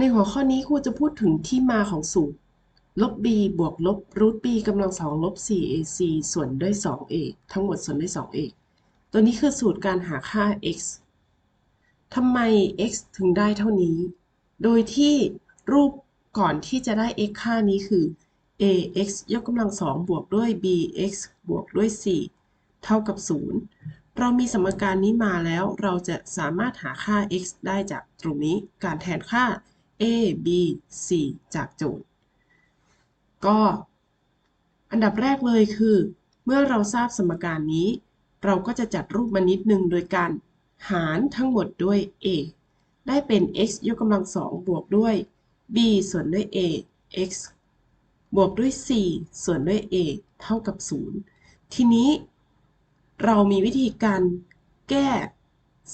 ในหัวข้อนี้ครูจะพูดถึงที่มาของสูตร ลบ b บวกลบรูท b กำลังสองลบ 4ac ส่วนด้วย 2a ทั้งหมดส่วนด้วย 2a ตัวนี้คือสูตรการหาค่า x ทำไม x ถึงได้เท่านี้ โดยที่รูปก่อนที่จะได้ x ค่านี้คือ ax ยกกำลังสองบวกด้วย bx บวกด้วย 4 เท่ากับ 0 เรามีสมการนี้มาแล้ว เราจะสามารถหาค่า x ได้จากตรงนี้ การแทนค่า a b c จากโจทย์ ก็อันดับแรกเลยคือ เมื่อเราทราบสมการนี้ เราก็จะจัดรูปมานิดนึงโดยการหารทั้งหมดด้วย a ได้เป็น x ยกกำลังสองบวกด้วย b ส่วนด้วย a x บวกด้วย4ส่วนด้วย a เท่ากับ 0 ทีนี้เรามีวิธีการแก้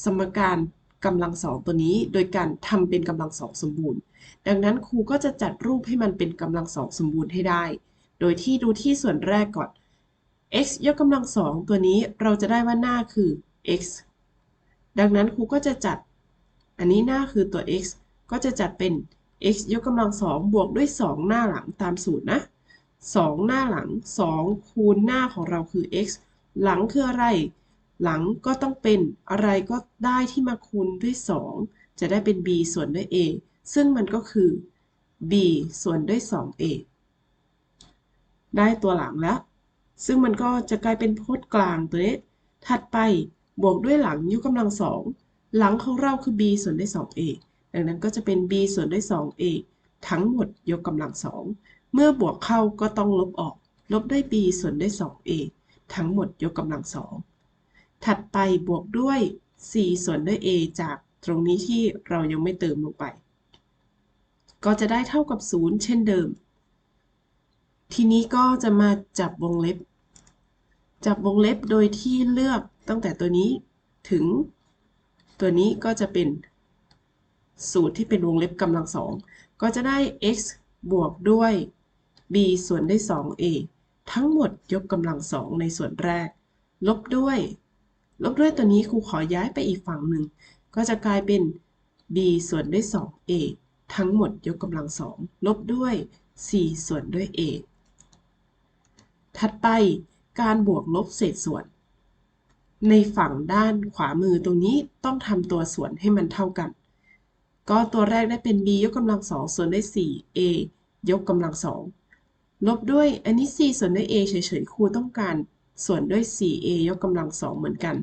สมการ กำลังสองตัวนี้ โดยการทำเป็นกำลังสองสมบูรณ์ ดังนั้นครูก็จะจัดรูปให้มันเป็นกำลังสองสมบูรณ์ให้ได้ โดยที่ดูที่ส่วนแรกก่อน x ยกกำลังสองตัวนี้เราจะได้ว่าหน้าคือ x ดังนั้นครูก็จะจัด อันนี้หน้าคือตัว x ก็จะจัดเป็น x ยกกำลังสองบวกด้วย 2 หน้าหลังตามสูตรนะ 2 หน้าหลัง 2 คูณหน้าของเราคือ x หลังคืออะไร หลังก็ต้องเป็นอะไรก็ได้ที่มาคูณด้วย 2 จะได้เป็น b ส่วนด้วย a ซึ่งมันก็คือ b ส่วนด้วย 2a ได้ตัวหลังแล้ว ซึ่งมันก็จะกลายเป็นพจน์กลางตัวนี้ ถัดไปบวกด้วยหลังยกกำลังสอง หลังของเราคือ b ส่วนด้วย 2a ดังนั้นก็จะเป็น b ส่วนด้วย 2a ทั้งหมดยกกำลังสอง เมื่อบวกเข้าก็ต้องลบออก ลบด้วย b ส่วนด้วย 2a ทั้งหมดยกกำลังสอง ถัดไปบวกด้วย4ส่วนด้วย a จากตรงนี้ที่เรายังไม่เติมลงไป ก็จะได้เท่ากับ 0 เช่นเดิม ทีนี้ก็จะมาจับวงเล็บ จับวงเล็บโดยที่เลือกตั้งแต่ตัวนี้ถึง ตัวนี้ก็จะเป็นสูตรที่เป็นวงเล็บกำลังสองก็จะได้ x บวกด้วย b ส่วนด้วย 2a ทั้งหมดยกกำลังสองในส่วนแรก ลบด้วย ลบด้วยตัวนี้ครูขอย้ายไปอีกฝั่งหนึ่ง ก็จะกลายเป็น b ส่วนด้วย 2a ทั้งหมดยกกำลังสองลบด้วย4ส่วนด้วย a ถัดไปการบวกลบเศษส่วน ในฝั่งด้านขวามือตรงนี้ต้องทำตัวส่วนให้มันเท่ากัน ก็ตัวแรกได้เป็น b ยกกำลังสองส่วนด้วย 4a ยกกำลังสองลบด้วยอันนี้ c ส่วนด้วย a เฉยๆครูต้องการ ส่วนด้วย 4a ยกกำลังสองเหมือนกัน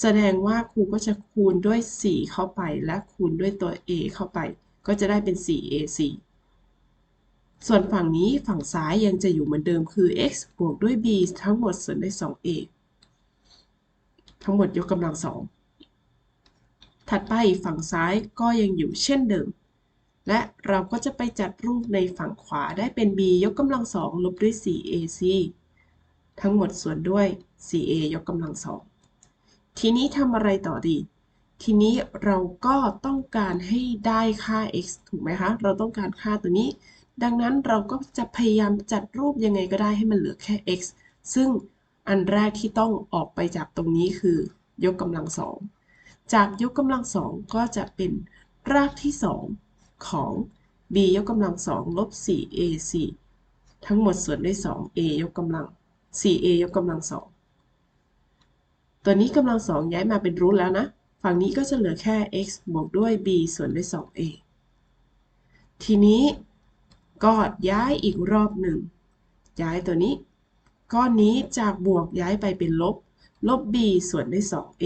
แสดงว่าครูก็จะคูณด้วย 4 เข้าไป และคูณด้วยตัว a เข้าไป ก็จะได้เป็น 4ac ส่วนฝั่งนี้ฝั่งซ้ายยังจะอยู่เหมือนเดิมคือ x บวกด้วย b ทั้งหมดส่วนด้วย 2a ทั้งหมดยกกำลังสอง ถัดไปฝั่งซ้ายก็ยังอยู่เช่นเดิม และเราก็จะไปจัดรูปในฝั่งขวาได้เป็น b ยกกำลังสองลบด้วย 4ac ทั้งหมดส่วนด้วย 4a ยกกำลังสอง ทีนี้ทำอะไรต่อดี ทีนี้เราก็ต้องการให้ได้ค่า x ถูกไหมคะ เราต้องการค่าตัวนี้ ดังนั้นเราก็จะพยายามจัดรูปยังไงก็ได้ให้มันเหลือแค่ x ซึ่งอันแรกที่ต้องออกไปจากตรงนี้คือยกกำลังสอง จากยกกำลังสองก็จะเป็นรากที่2ของ b ยกกำลังสองลบ 4ac ทั้งหมดส่วนด้วย 2a ยกกำลัง 4a ยกกำลังสอง ตัวนี้กำลังสองย้ายมาเป็นรูทแล้วนะ ฝั่งนี้ก็จะเหลือแค่ x บวกด้วย b ส่วนด้วย 2a ทีนี้ก็ย้ายอีกรอบหนึ่ง ย้ายตัวนี้ ก้อนนี้จากบวกย้ายไปเป็นลบ ลบ b ส่วนด้วย 2a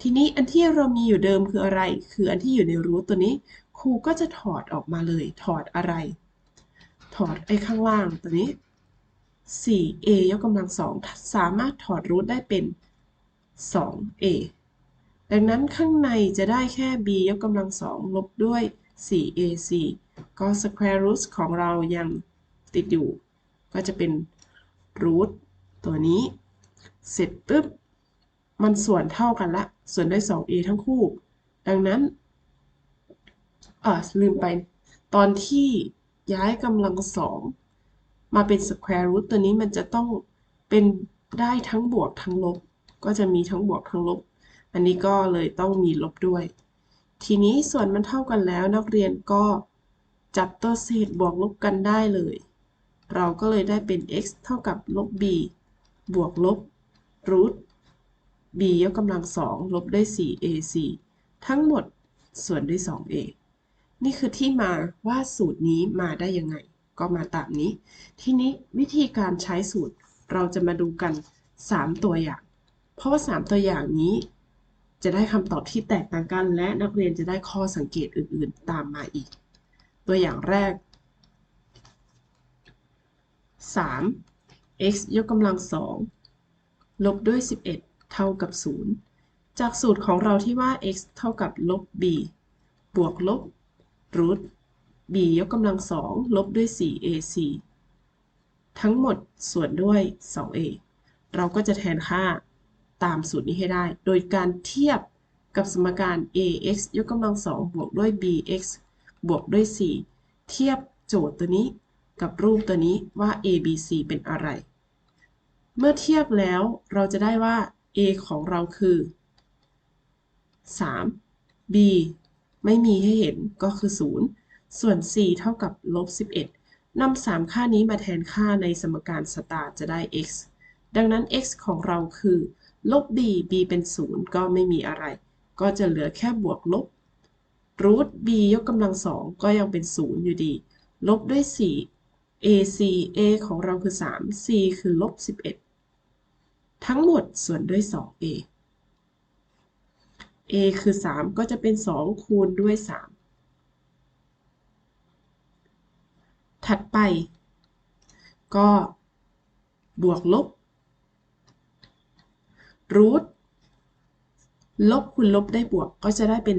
ทีนี้อันที่เรามีอยู่เดิมคืออะไร คืออันที่อยู่ในรูทตัวนี้ ครูก็จะถอดออกมาเลย ถอดอะไร ถอดไอ้ข้างล่างตัวนี้ 4a ยกกำลังสองสามารถถอดรูทได้เป็น 2a ดังนั้นข้างในจะได้แค่ b ยกกำลังสองลบด้วย 4ac ก็ square root ของเรายังติดอยู่ ก็จะเป็น root ตัวนี้ เสร็จปุ๊บ มันส่วนเท่ากันละ ส่วนด้วย 2a ทั้งคู่ ดังนั้นอ่าลืมไป ตอนที่ย้ายกำลังสอง มาเป็น square root ตัวนี้มันจะต้องเป็นได้ทั้งบวกทั้งลบ ก็จะมีทั้งบวกทั้งลบ อันนี้ก็เลยต้องมีลบด้วย ทีนี้ส่วนมันเท่ากันแล้วนักเรียนก็จับตัวเศษบวกลบกันได้เลย เราก็เลยได้เป็น x เท่ากับลบ b บวกลบรูท b ยกกำลังสองลบด้วย 4ac ทั้งหมดส่วนด้วย 2a นี่คือที่มาว่าสูตรนี้มาได้ยังไง ก็มาตามนี้ ทีนี้วิธีการใช้สูตรเราจะมาดูกัน 3 ตัวอย่าง เพราะว่า 3 ตัวอย่างนี้ จะได้คำตอบที่แตกต่างกัน และนักเรียนจะได้ข้อสังเกตอื่นๆ ตามมาอีก ตัวอย่างแรก 3 x ยกกำลังสองลบด้วย 11 เท่ากับ 0 จากสูตรของเราที่ว่า x เท่ากับลบ b บวกลบรูท b ยกกำลังสองลบด้วย 4ac ทั้งหมดส่วนด้วย 2a เราก็จะแทนค่าตามสูตรนี้ให้ได้ โดยการเทียบกับสมการ ax ยกกำลังสองบวกด้วย bx บวกด้วย 4 เทียบโจทย์ตัวนี้กับรูปตัวนี้ว่า a b c เป็นอะไร เมื่อเทียบแล้วเราจะได้ว่า a ของเราคือ 3 b ไม่มีให้เห็นก็คือ 0 ส่วน4เท่ากับลบ11นำ3ค่านี้มาแทนค่าในสมการสตาร์จะได้ x ดังนั้น x ของเราคือ ลบ b b เป็น 0 ก็ไม่มีอะไร ก็จะเหลือแค่บวกลบรูท b ยกกำลังสองก็ยังเป็น 0 อยู่ดี ลบด้วย 4 ac a ของเราคือ 3 c คือลบ 11 ทั้งหมดส่วนด้วย 2a a คือ 3 ก็จะเป็น 2 คูณด้วย 3 ถัดไป ก็บวกลบรูทลบคูณลบได้บวกก็จะได้เป็น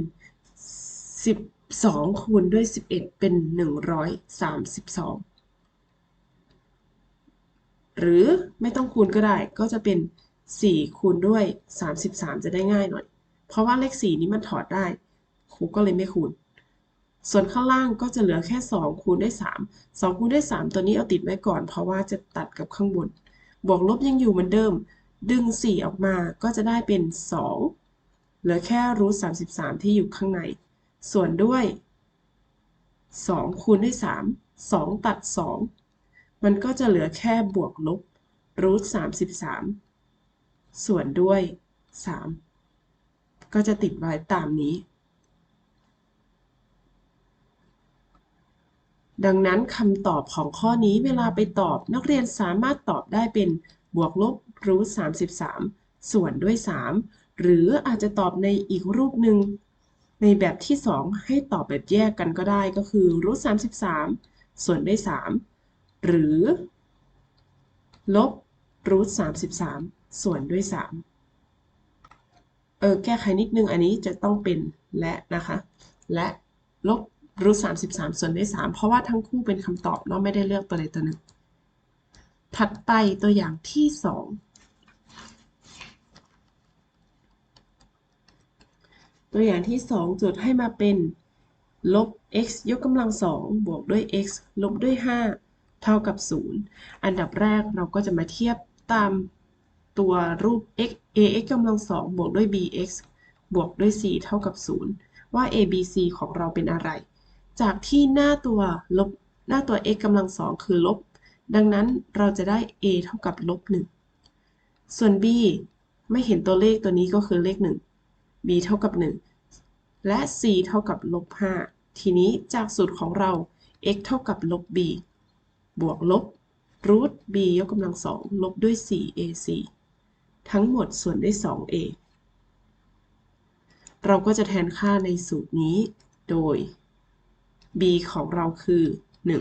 12 คูณด้วย 11 เป็น 132 หรือไม่ต้องคูณก็ได้ก็จะเป็น 4 คูณด้วย 33 จะได้ง่ายหน่อย เพราะว่าเลข 4 นี้มันถอดได้ ครูก็เลยไม่คูณ ส่วนข้างล่างก็จะเหลือแค่ 2 คูณด้วย3 2คูณด้วย3 ตัวนี้เอาติดไว้ก่อน เพราะว่าจะตัดกับข้างบน บวกลบยังอยู่เหมือนเดิม ดึง 4 ออกมาก็จะได้เป็น 2 เหลือแค่รูท33 ที่อยู่ข้างใน ส่วนด้วย 2 คูณด้วย 3 2 ตัด 2 มันก็จะเหลือแค่บวกลบรูท33 ส่วนด้วย 3 ก็จะติดไว้ตามนี้ ดังนั้นคำตอบของข้อนี้เวลาไปตอบ นักเรียนสามารถตอบได้เป็นบวกลบรูท33 ส่วนด้วย 3 หรืออาจจะตอบในอีกรูปหนึ่ง ในแบบที่ 2 ให้ตอบแบบแยกกันก็ได้ก็คือรูท33 ส่วนด้วย 3 หรือ ลบรูท33 ส่วนด้วย 3 เออแก้ไขนิดนึงอันนี้จะต้องเป็นและนะคะ และลบ รูท33ส่วนด้วย3เพราะว่าทั้งคู่เป็นคำตอบเนาะไม่ได้เลือกตัวใดตัวหนึ่ง ถัดไปตัวอย่างที่2ตัวอย่างที่2โจทย์ให้มาเป็น ลบ x ยกกำลังสองบวกด้วย x ลบด้วย 5 เท่ากับ 0 อันดับแรกเราก็จะมาเทียบตามตัวรูป x ax กำลังสองบวกด้วย bx บวกด้วย4เท่ากับ 0 ว่า a b c ของเราเป็นอะไร จากที่หน้าตัวลบหน้าตัว x กำลังสองคือลบ ดังนั้นเราจะได้ a เท่ากับลบ1ส่วน b ไม่เห็นตัวเลขตัวนี้ก็คือเลข1 b เท่ากับ1และ c เท่ากับลบ5ทีนี้จากสูตรของเรา x เท่ากับลบ b บวกลบรูท b ยกกำลังสองลบด้วย 4ac ทั้งหมดส่วนด้วย 2a เราก็จะแทนค่าในสูตรนี้โดย b ของเราคือ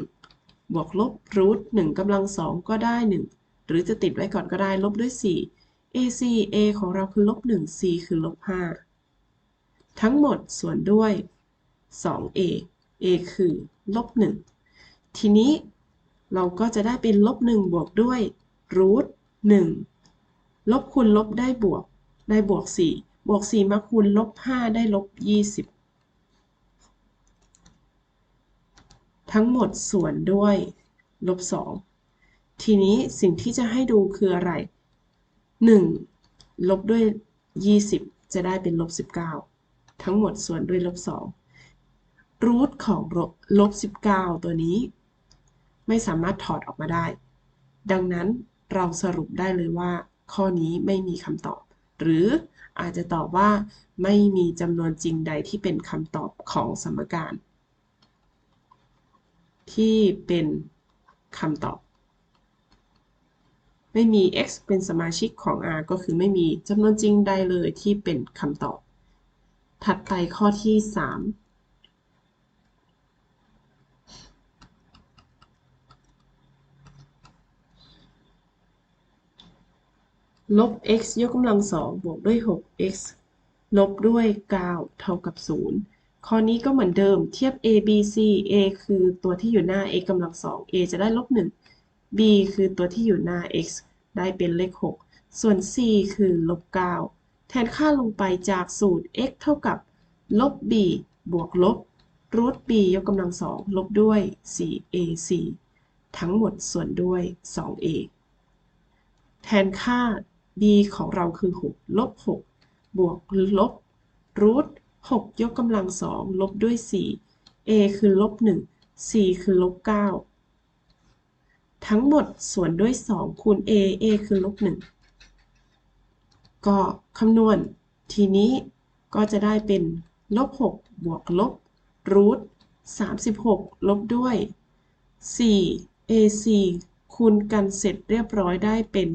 1 บวกลบรูท1กำลังสองก็ได้ 1 หรือจะติดไว้ก่อนก็ได้ลบด้วย 4 ac a ของเราคือลบ1 c คือลบ5ทั้งหมดส่วนด้วย 2a a คือลบ1ทีนี้เราก็จะได้เป็นลบ1บวกด้วยรูท1ลบคูณลบได้บวก ได้บวก 4 บวก 4 มาคูณลบ 5 ได้ลบ 20 ทั้งหมดส่วนด้วยลบ2ทีนี้สิ่งที่จะให้ดูคืออะไร 1 ลบด้วย 20 จะได้เป็นลบ19 ทั้งหมดส่วนด้วยลบ2รูทของลบ19 ตัวนี้ ไม่สามารถถอดออกมาได้ ดังนั้นเราสรุปได้เลยว่า ข้อนี้ไม่มีคำตอบ หรืออาจจะตอบว่าไม่มีจำนวนจริงใดที่เป็นคำตอบของสมการ ที่เป็นคำตอบ ไม่มี x เป็นสมาชิกของ r ก็คือไม่มีจำนวนจริงใดเลยที่เป็นคำตอบ ถัดไปข้อที่ 3ลบ x ยกกำลังสองบวกด้วย 6x ลบด้วย 9 เท่ากับ 0 ข้อนี้ก็เหมือนเดิมเทียบ a b c a คือตัวที่อยู่หน้า x กำลังสอง a จะได้ลบ1 b คือตัวที่อยู่หน้า x ได้เป็นเลข 6 ส่วน c คือลบ9แทนค่าลงไปจากสูตร x เท่ากับลบ b บวกลบรูท b ยกกำลังสองลบด้วย 4ac ทั้งหมดส่วนด้วย 2a แทนค่า b ของเราคือ 6 ลบ 6 บวกลบรูท 6 ยกกำลังสองลบด้วย 4 a คือลบ1 c คือลบ 9 ทั้งหมดส่วนด้วย 2 คูณ a a คือลบ 1 ก็คำนวณ ทีนี้ก็จะได้เป็นลบ 6 บวกลบรูท36 ลบด้วย 4 ac คูณกันเสร็จเรียบร้อยได้เป็น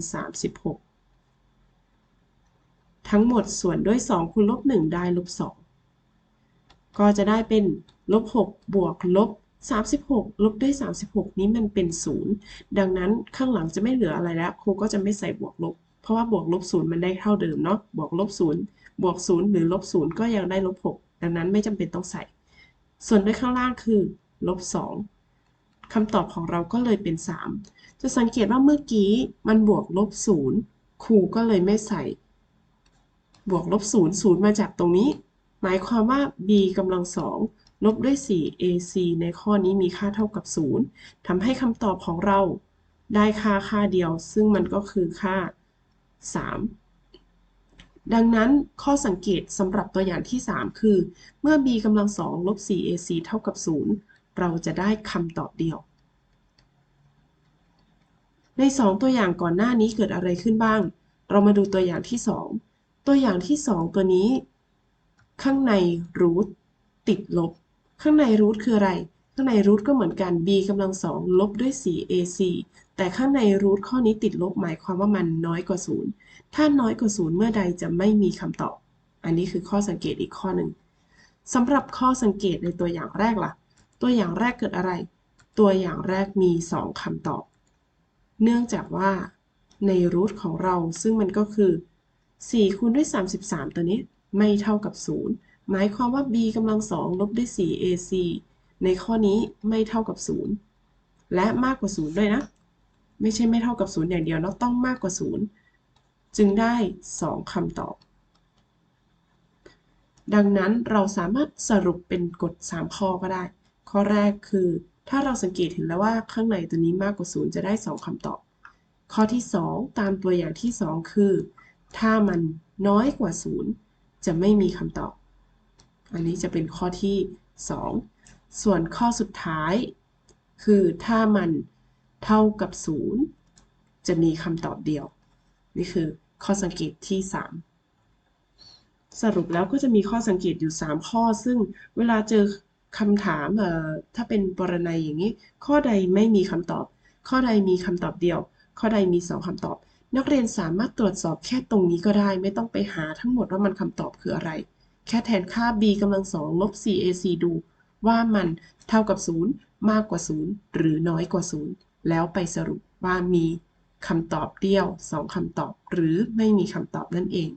36 ทั้งหมดส่วนด้วย 2 คูณลบ 1 ได้ลบ 2 ก็จะได้เป็นลบ6บวกลบ36 ลบด้วย 36 นี้มันเป็น 0 ดังนั้นข้างหลังจะไม่เหลืออะไรแล้วครูก็จะไม่ใส่บวกลบ เพราะว่าบวกลบ 0 มันได้เท่าเดิมเนาะบวกลบ 0 บวก 0 หรือลบ 0 ก็ยังได้ลบ 6 ดังนั้นไม่จำเป็นต้องใส่ ส่วนด้วยข้างล่างคือลบ 2คำตอบของเราก็เลยเป็น 3 จะสังเกตว่าเมื่อกี้มันบวกลบ 0 ครูก็เลยไม่ใส่ บวกลบ 0 0 มาจากตรงนี้ หมายความว่า b กำลังสองลบด้วย 4ac ในข้อนี้มีค่าเท่ากับ 0ทำให้คำตอบของเราได้ค่าค่าเดียว ซึ่งมันก็คือค่า 3 ดังนั้นข้อสังเกตสำหรับตัวอย่างที่ 3 คือ เมื่อ b กำลังสองลบ 4ac เท่ากับ 0 เราจะได้คำตอบเดียว ใน 2 ตัวอย่างก่อนหน้านี้เกิดอะไรขึ้นบ้าง เรามาดูตัวอย่างที่ 2 ตัวอย่างที่ 2 ตัวนี้ ข้างในรูทติดลบ ข้างในรูทคืออะไร ข้างในรูทก็เหมือนกัน b กำลังสองลบด้วย 4ac แต่ข้างในรูทข้อนี้ติดลบหมายความว่ามันน้อยกว่า 0 ถ้าน้อยกว่า 0 เมื่อใดจะไม่มีคำตอบ อันนี้คือข้อสังเกตอีกข้อหนึ่งสำหรับข้อสังเกตในตัวอย่างแรกล่ะ ตัวอย่างแรกเกิดอะไร ตัวอย่างแรกมี 2คำตอบ เนื่องจากว่าในรูทของเราซึ่งมันก็คือ 4 คูณด้วย 33 ตัวนี้ ไม่เท่ากับ 0 หมายความว่า b กำลังสองลบด้วย 4ac ในข้อนี้ไม่เท่ากับ 0 และมากกว่า 0 ด้วยนะ ไม่ใช่ไม่เท่ากับ 0 อย่างเดียวเนาต้องมากกว่า 0 จึงได้ 2คำตอบ ดังนั้นเราสามารถสรุปเป็นกฎ 3 ข้อก็ได้ ข้อแรกคือ ถ้าเราสังเกตเห็นแล้วว่าข้างในตัวนี้มากกว่า 0 จะได้ 2คำตอบ ข้อที่ 2 ตามตัวอย่างที่ 2 คือ ถ้ามันน้อยกว่า 0 จะไม่มีคำตอบ อันนี้จะเป็นข้อที่ 2 ส่วนข้อสุดท้าย คือถ้ามันเท่ากับ 0 จะมีคำตอบเดียว นี่คือข้อสังเกตที่ 3 สรุปแล้วก็จะมีข้อสังเกตอยู่ 3 ข้อ ซึ่งเวลาเจอคำถามถ้าเป็นปรนัยอย่างนี้ ข้อใดไม่มีคำตอบ ข้อใดมีคำตอบเดียว ข้อใดมี 2คำตอบ นักเรียนสามารถตรวจสอบแค่ตรงนี้ก็ได้ ไม่ต้องไปหาทั้งหมดว่ามันคำตอบคืออะไร แค่แทนค่า b กำลังสองลบ 4ac ดู ว่ามันเท่ากับ 0 มากกว่า 0 หรือน้อยกว่า 0 แล้วไปสรุปว่ามีคำตอบเดียว 2 คำตอบ หรือไม่มีคำตอบนั่นเอง